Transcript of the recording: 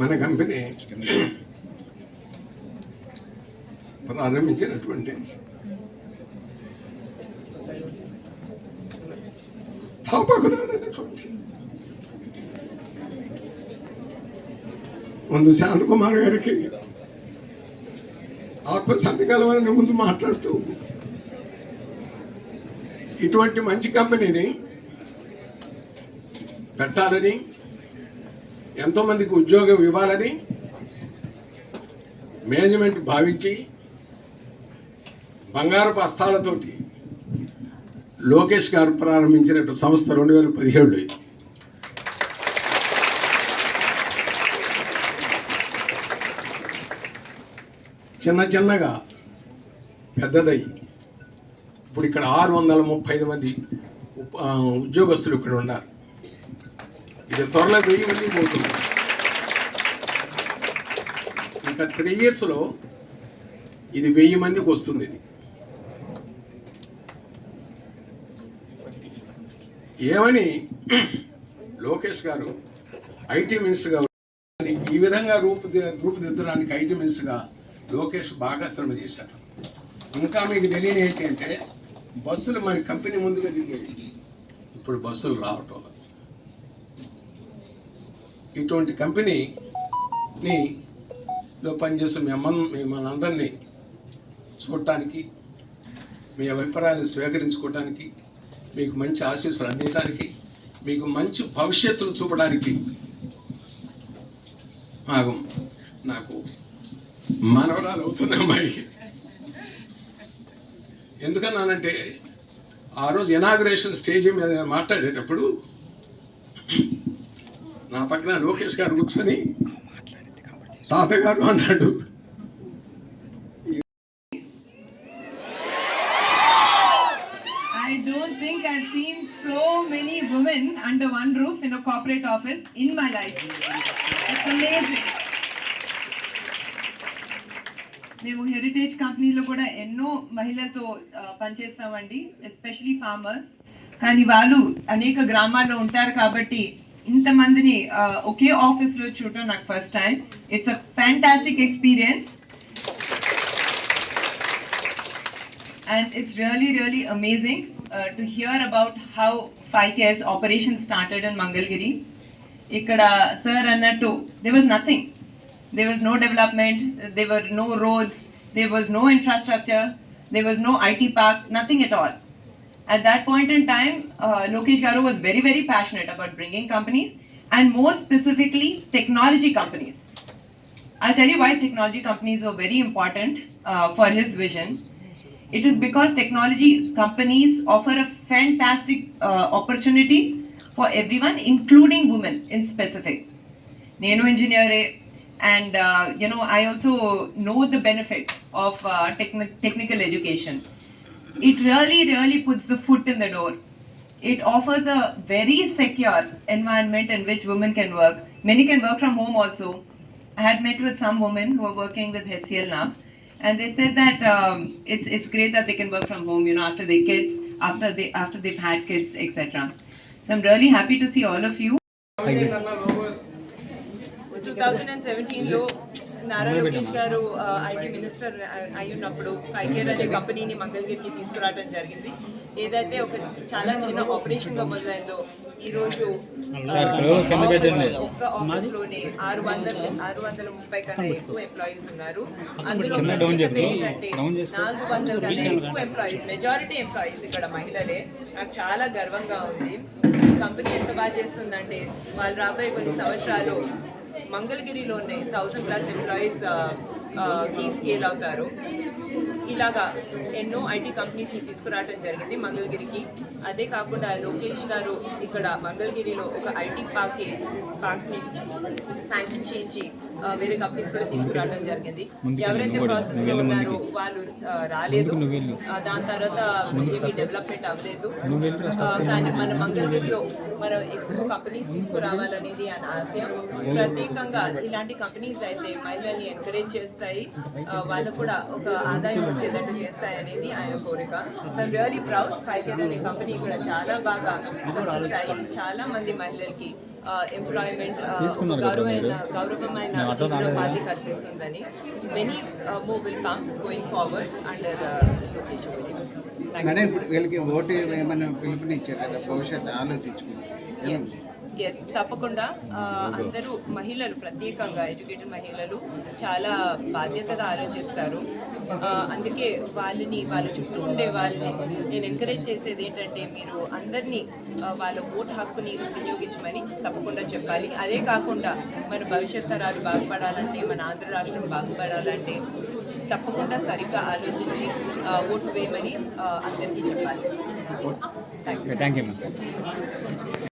మన కంపెనీ ప్రారంభించినటువంటి స్థాపకులు అనేటువంటి ముందు శాంత్ గారికి ఆత్మశాంతి కలవాలని ముందు మాట్లాడుతూ ఇటువంటి మంచి కంపెనీని పెట్టాలని ఎంతోమందికి ఉద్యోగం ఇవ్వాలని మేనేజ్మెంట్ భావించి బంగారపు హస్తాలతోటి లోకేష్ గారు ప్రారంభించినట్టు సంస్థ రెండు వేల పదిహేడులో చిన్న చిన్నగా పెద్దదై ఇప్పుడు ఇక్కడ ఆరు వందల ముప్పై ఐదు మంది ఉద్యోగస్తులు ఇక్కడ ఉన్నారు. ఇది త్వరలో వెయ్యి మంది పోతుంది. ఇంకా త్రీ ఇయర్స్లో ఇది వెయ్యి మందికి వస్తుంది ఇది. ఏమని లోకేష్ గారు ఐటీ మినిస్టర్గా ఈ విధంగా రూపు రూపుదిద్దడానికి ఐటీ మినిస్టర్గా లోకేష్ బాగా శ్రమ చేశారు ఇంకా మీకు తెలియని ఏంటి అంటే బస్సులు మన కంపెనీ ముందుగా దిగేవి. ఇప్పుడు బస్సులు రావటం ఇటువంటి కంపెనీని లో పనిచేసే మిమ్మల్ని మిమ్మల్ని అందరినీ చూడటానికి మీ అభిప్రాయాలు స్వీకరించుకోవటానికి మీకు మంచి ఆశీస్సులు అందించడానికి మీకు మంచి భవిష్యత్తును చూపడానికి నాకు నాకు మనవరాలు అవుతున్నాయి అమ్మాయి ఎందుకన్నానంటే ఆ రోజు ఇనాగ్రేషన్ స్టేజ్ మీద మాట్లాడేటప్పుడు నా పక్కన లోకేష్ గారు కూర్చొని తాతయ్య గారు అన్నాడు. I don't think I seen so roof in corporate office in my మేము హెరిటేజ్ కంపెనీలో కూడా ఎన్నో మహిళలతో పనిచేస్తామండి ఎస్పెషలీ ఫార్మర్స్ కానీ వాళ్ళు అనేక గ్రామాల్లో ఉంటారు కాబట్టి ఇంతమందిని ఒకే ఆఫీస్లో చూడటం నాకు first time it's a fantastic experience and it's really really amazing uh, to hear about how five cares operation started in mangalgiri. ఇక్కడ సార్ అన్నట్టు there was nothing. There was no development there were no roads there was no infrastructure there was no IT park nothing at all at that point in time uh, Lokesh Garu was very very passionate about bringing companies and more specifically technology companies I'll tell you why technology companies were very important uh, for his vision. It is because technology companies offer a fantastic uh, opportunity for everyone, including women in specific. Nano engineering, and uh, you know, I also know the benefit of uh, techni- technical education. It really, really puts the foot in the door. It offers a very secure environment in which women can work. Many can work from home also. I had met with some women who are working with HCL now, and they said that um, it's it's great that they can work from home. You know, after their kids, after they after they've had kids, etc. So I'm really happy to see all of you. 2017 లో నారా లోకేష్ గారు IT minister అయి ఉన్నప్పుడు ఫైకేర్ అనే కంపెనీని మంగళగిరికి తీసుకురావడం జరిగింది. ఏదైతే ఒక చాలా చిన్న ఆపరేషన్గా మొదలైందో ఈ రోజు ఆ, ఆఫీస్- ఒక్క ఆఫీస్లోనే ఆరు వందల ఆరు వందల ముప్పై కన్నా ఎక్కువ ఎంప్లాయీస్ ఉన్నారు. అందులో ఏంటంటే నాలుగు వందల కన్నా ఎక్కువ ఎంప్లాయీస్ మెజారిటీ ఎంప్లాయీస్ ఇక్కడ మహిళలే. నాకు చాలా గర్వంగా ఉంది. కంపెనీ ఎంత బాగా చేస్తుందంటే వాళ్ళు రాబోయే కొన్ని సంవత్సరాలు మంగళగిరిలోనే థౌసండ్ ప్లస్ ఎంప్లాయీస్కి స్కేల్ అవుతారు. ఇలాగా ఎన్నో ఐటీ కంపెనీస్ని తీసుకురావడం జరిగింది మంగళగిరికి. అదే కాకుండా లోకేష్ గారు ఇక్కడ మంగళగిరిలో ఒక ఐటీ పార్క్ పార్క్ని శాంక్షన్ చేయించి వేరే కంపెనీస్ కూడా తీసుకురావడం జరిగింది. ఎవరైతే ప్రాసెస్లో ఉన్నారో వాళ్ళు రాలేదు. దాని తర్వాత ఏమీ డెవలప్మెంట్ అవ్వలేదు. కానీ మన మంగళగిరిలో మనం ఎక్కువ కంపెనీస్ తీసుకురావాలనేది ఆయన ఆశయం ప్రత్యేకంగా ఇలాంటి కంపెనీస్ అయితే మహిళల్ని ఎంకరేజ్ చేస్తాయి. ఆ, వాళ్ళకు కూడా ఒక ఆదాయం వచ్చేటట్టు చేస్తాయి అనేది ఆయన కోరిక. So really proud five care అనే కంపెనీ కూడా చాలా బాగా సక్సెస్ అయ్యి చాలా మంది మహిళలకి ఎంప్లాయ్మెంట్ గౌరవమైన గౌరవమైన జీవనోపాధి కల్పిస్తుందని many move will come going forward under location madam ఇప్పుడు వీళ్ళకి ఓటు ఏమైనా పిలుపునిచ్చారు కదా భవిష్యత్తు ఆలోచించుకుంటారు ఎస్ తప్పకుండా. అందరూ మహిళలు ప్రత్యేకంగా ఎడ్యుకేటెడ్ మహిళలు చాలా బాధ్యతగా ఆలోచిస్తారు. అందుకే వాళ్ళని వాళ్ళ చుట్టూ ఉండే వాళ్ళని నేను ఎంకరేజ్ చేసేది ఏంటంటే మీరు అందరినీ వాళ్ళ ఓటు హక్కుని వినియోగించమని తప్పకుండా చెప్పాలి. అదే కాకుండా మన భవిష్యత్ తరాలు బాగుపడాలంటే మన ఆంధ్ర రాష్ట్రం బాగుపడాలంటే తప్పకుండా సరిగ్గా ఆలోచించి ఓటు వేయమని అందరికీ చెప్పాలి. Thank you thank you ma'am